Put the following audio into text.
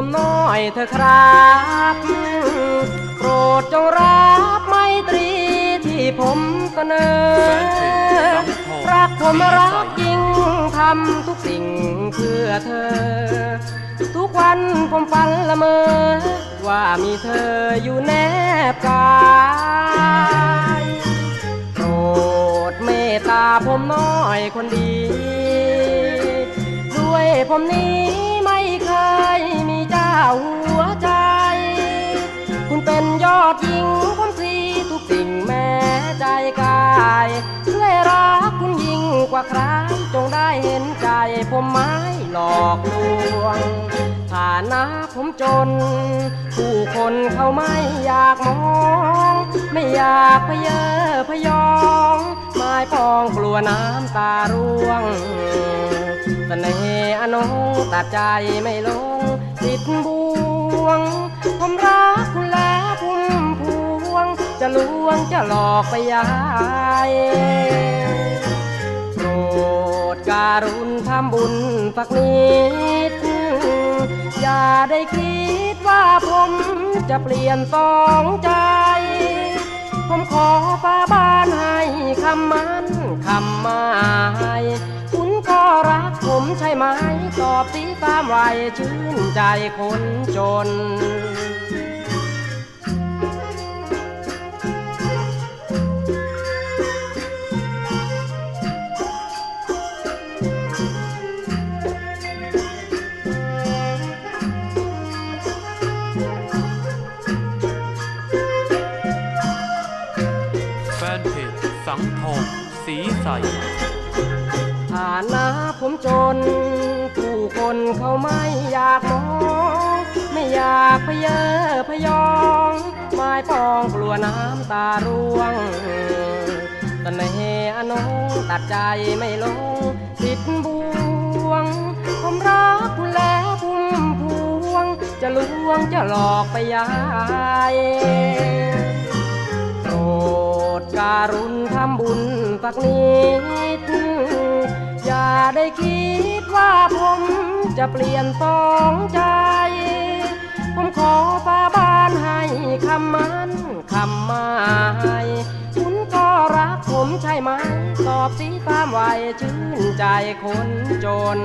ผมน้อยเถอะครับโปรดจงรับไมตรีที่ผมเสนอรักผมรักจริงทำทุกสิ่งเพื่อเธอ ทุกวันผมฝันละเมอ ว่ามีเธออยู่แนบกายโปรดเมตตาผมน้อยคนดี ด้วยผมนี้ หัวใจ คุณเป็นยอดหญิงผมสีทุกสิ่งแม้ใจกายช่วยรักคุณยิ่งกว่าใครจงได้เห็นใจผมไม่หลอกลวงฐานะผมจน ผู้คนเขาไม่อยากมอง ไม่อยากพเยอพยองไม้ปองกลัวน้ำตาร่วงเสน่ห์อนงตัดใจไม่ลง ติดบ่วง ผมรักคุณแล้วพุ่มพวง จะลวงจะหลอกไปยายโปรดการุณทำบุญสักนิด อย่าได้คิดว่าผมจะเปลี่ยนสองใจผมขอฝาบ้านให้คำมันคำมา ใช่ไหมตอบสีตามวัยชื่นใจคนจนแฟนเพจสังทองสีใสฐานะผม จน ผู้คนเขาไม่อยากมองไม่อยากพเยอพยองไม้ปองกลัวน้ำตาร่วงตะเนอนงตัดใจไม่ลงติดบ่วง ผมรักคุณแล้วพุ่มพวง จะลวงจะหลอกไปยายโปรดการุณทำบุญสักนิด คิดว่าผมจะเปลี่ยนสองใจ ผมขอสาบานให้คำมันคำหมายคุณก็รักผมใช่ไหมตอบสีตามวัยชื่นใจคนจน